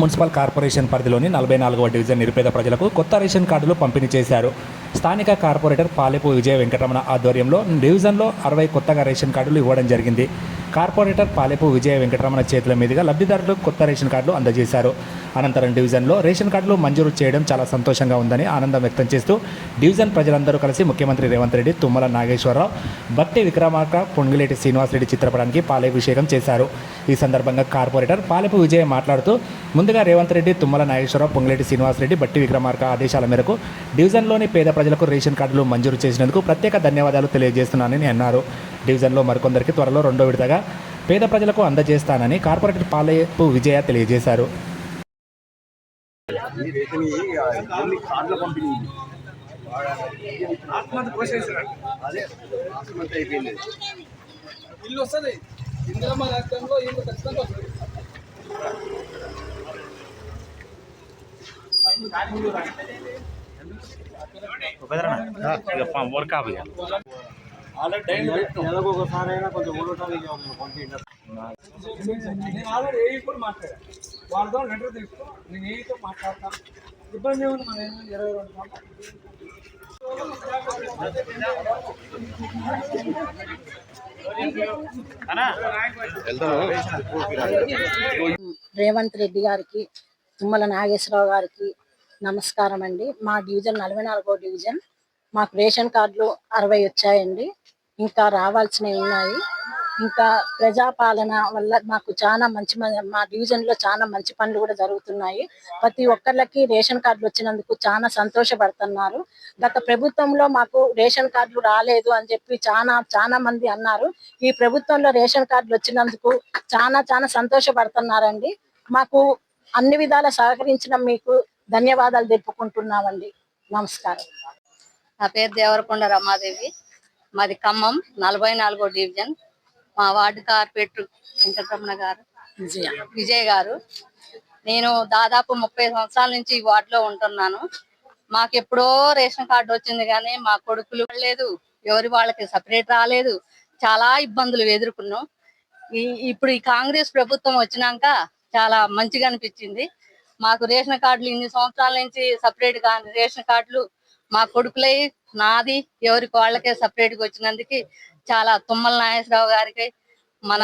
Municipal corporation పరిధిలోని నలభై నాలుగవ డివిజన్ నిరుపేద ప్రజలకు కొత్త రేషన్ కార్డులు పంపిణీ చేశారు. స్థానిక కార్పొరేటర్ పాలెపు విజయ వెంకటరమణ ఆధ్వర్యంలో డివిజన్లో అరవై కొత్తగా రేషన్ కార్డులు ఇవ్వడం జరిగింది. కార్పొరేటర్ పాలెపు విజయ వెంకటరమణ చేతుల మీదుగా లబ్ధిదారులకు కొత్త రేషన్ కార్డులు అందజేశారు. అనంతరం డివిజన్లో రేషన్ కార్డులు మంజూరు చేయడం చాలా సంతోషంగా ఉందని ఆనందం వ్యక్తం చేస్తూ డివిజన్ ప్రజలందరూ కలిసి ముఖ్యమంత్రి రేవంత్ రెడ్డి తుమ్మల నాగేశ్వరరావు భక్తి విక్రమార్క పొంగిలేటి శ్రీనివాసరెడ్డి చిత్రపటానికి పాలాభిషేకం చేశారు. ఈ సందర్భంగా కార్పొరేటర్ పాలెపు విజయ మాట్లాడుతూ ముందుగా రేవంత్ రెడ్డి తుమ్మల నాగేశ్వరరావు పొంగిలేటి శ్రీనివాసరెడ్డి బట్టి విక్రమార్క ఆదేశాల మేరకు డివిజన్లోని పేద ప్రజలకు రేషన్ కార్డులు మంజూరు చేసినందుకు ప్రత్యేక ధన్యవాదాలు తెలియజేస్తున్నానని అన్నారు. డివిజన్లో మరికొందరికి త్వరలో రెండో విడతగా పేద ప్రజలకు అందజేస్తానని కార్పొరేటర్ పాలెపు విజయ తెలియజేశారు. ఇల్లు వస్తుంది. ఇందులో మా రాష్ట్రంలో ఇల్లు ఖచ్చితంగా వస్తుంది. వాళ్ళతో లెటర్ తీసుకో నేను ఏతో మాట్లాడతాను ఇబ్బంది ఏముంది మన ఇరవై రెండు రేవంత్ రెడ్డి గారికి తుమ్మల నాగేశ్వరరావు గారికి నమస్కారం అండి మా డివిజన్ నలభై నాలుగో డివిజన్. మాకు రేషన్ కార్డులు అరవై వచ్చాయండి. ఇంకా రావాల్సినవి ఉన్నాయి. ఇంకా ప్రజాపాలన వల్ల మాకు చాలా మంచి మ- మా డివిజన్లో చాలా మంచి పనులు కూడా జరుగుతున్నాయి. ప్రతి ఒక్కళ్ళకి రేషన్ కార్డులు వచ్చినందుకు చాలా సంతోషపడుతున్నారు. గత ప్రభుత్వంలో మాకు రేషన్ కార్డులు రాలేదు అని చెప్పి చాలా చాలా మంది అన్నారు. ఈ ప్రభుత్వంలో రేషన్ కార్డులు వచ్చినందుకు చాలా చాలా సంతోషపడుతున్నారండి. మాకు అన్ని విధాల సహకరించిన మీకు ధన్యవాదాలు తెలుపుకుంటున్నామండి. నమస్కారం. నా పేరు దేవరకొండ రమాదేవి. మాది ఖమ్మం నలభై నాలుగో డివిజన్. మా వార్డు కార్పొరేటర్ వెంకటరమణ గారు. విజయ. విజయ్ గారు. నేను దాదాపు ముప్పై సంవత్సరాల నుంచి ఈ వార్డులో ఉంటున్నాను. మాకు ఎప్పుడో రేషన్ కార్డు వచ్చింది కానీ మా కొడుకులు లేదు ఎవరి వాళ్ళకి సపరేట్ రాలేదు. చాలా ఇబ్బందులు ఎదుర్కొన్నాం. ఈ ఇప్పుడు ఈ కాంగ్రెస్ ప్రభుత్వం వచ్చినాక చాలా మంచిగా అనిపించింది. మాకు రేషన్ కార్డులు ఇన్ని సంవత్సరాల నుంచి సపరేట్గా రేషన్ కార్డులు మా కొడుకులై నాది ఎవరికి వాళ్ళకే సపరేట్గా వచ్చినందుకు చాలా తుమ్మల నాగేశ్వరరావు గారికి మన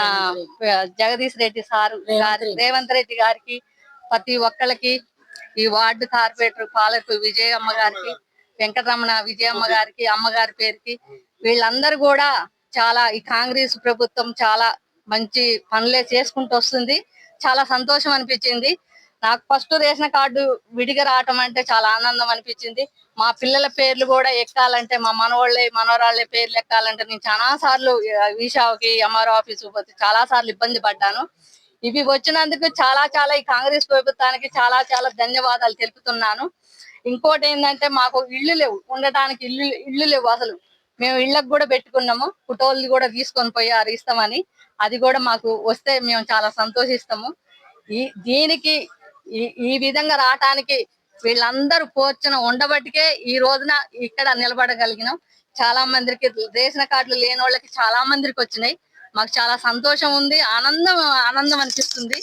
జగదీష్ రెడ్డి సారు గారి రేవంత్ రెడ్డి. గారికి ప్రతి ఒక్కళ్ళకి ఈ వార్డు కార్పొరేటర్ పాలకు విజయమ్మ గారికి వెంకటరమణ విజయమ్మ గారికి అమ్మగారి పేరుకి వీళ్ళందరూ కూడా చాలా ఈ కాంగ్రెస్ ప్రభుత్వం చాలా మంచి పనులే చేసుకుంటూ వస్తుంది. చాలా సంతోషం అనిపించింది. నాకు ఫస్ట్ రేషన్ కార్డు విడిగా రావటం అంటే చాలా ఆనందం అనిపించింది. మా పిల్లల పేర్లు కూడా ఎక్కాలంటే మా మనవాళ్ళే మనవరాళ్ళ పేర్లు ఎక్కాలంటే నేను చాలా సార్లు విషాకి ఎంఆర్ఓ ఆఫీస్ పోతే చాలా సార్లు ఇబ్బంది పడ్డాను. ఇవి వచ్చినందుకు చాలా చాలా ఈ కాంగ్రెస్ ప్రభుత్వానికి చాలా చాలా ధన్యవాదాలు తెలుపుతున్నాను. ఇంకోటి ఏంటంటే మాకు ఇల్లు లేవు. ఉండటానికి ఇల్లు ఇల్లు లేవు అసలు. మేము ఇళ్ళకు కూడా పెట్టుకున్నాము. ఫోటోలు కూడా తీసుకొని పోయారు ఇస్తామని అది కూడా మాకు వస్తే మేము చాలా సంతోషిస్తాము. ఈ దీనికి ఈ ఈ విధంగా రావటానికి వీళ్ళందరూ పోర్చున ఉండబట్టికే ఈ రోజున ఇక్కడ నిలబడగలిగినాం. చాలా మందికి రేషన్ కార్డులు లేని వాళ్ళకి చాలా మందికి వచ్చినాయి. మాకు చాలా సంతోషం ఉంది. ఆనందం ఆనందం అనిపిస్తుంది.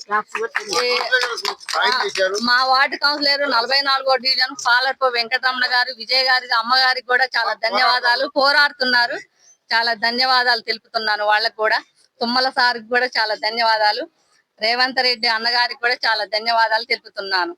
మా వార్డు కౌన్సిలర్ నలభై నాలుగో డివిజన్ పాలర్పో వెంకటరమణ గారు విజయ్ గారికి అమ్మగారికి కూడా చాలా ధన్యవాదాలు. పోరాడుతున్నారు. చాలా ధన్యవాదాలు తెలుపుతున్నాను వాళ్ళకి కూడా. తుమ్మల సార్కి కూడా చాలా ధన్యవాదాలు. రేవంత్ రెడ్డి అన్నగారికి కూడా చాలా ధన్యవాదాలు తెలుపుతున్నాను.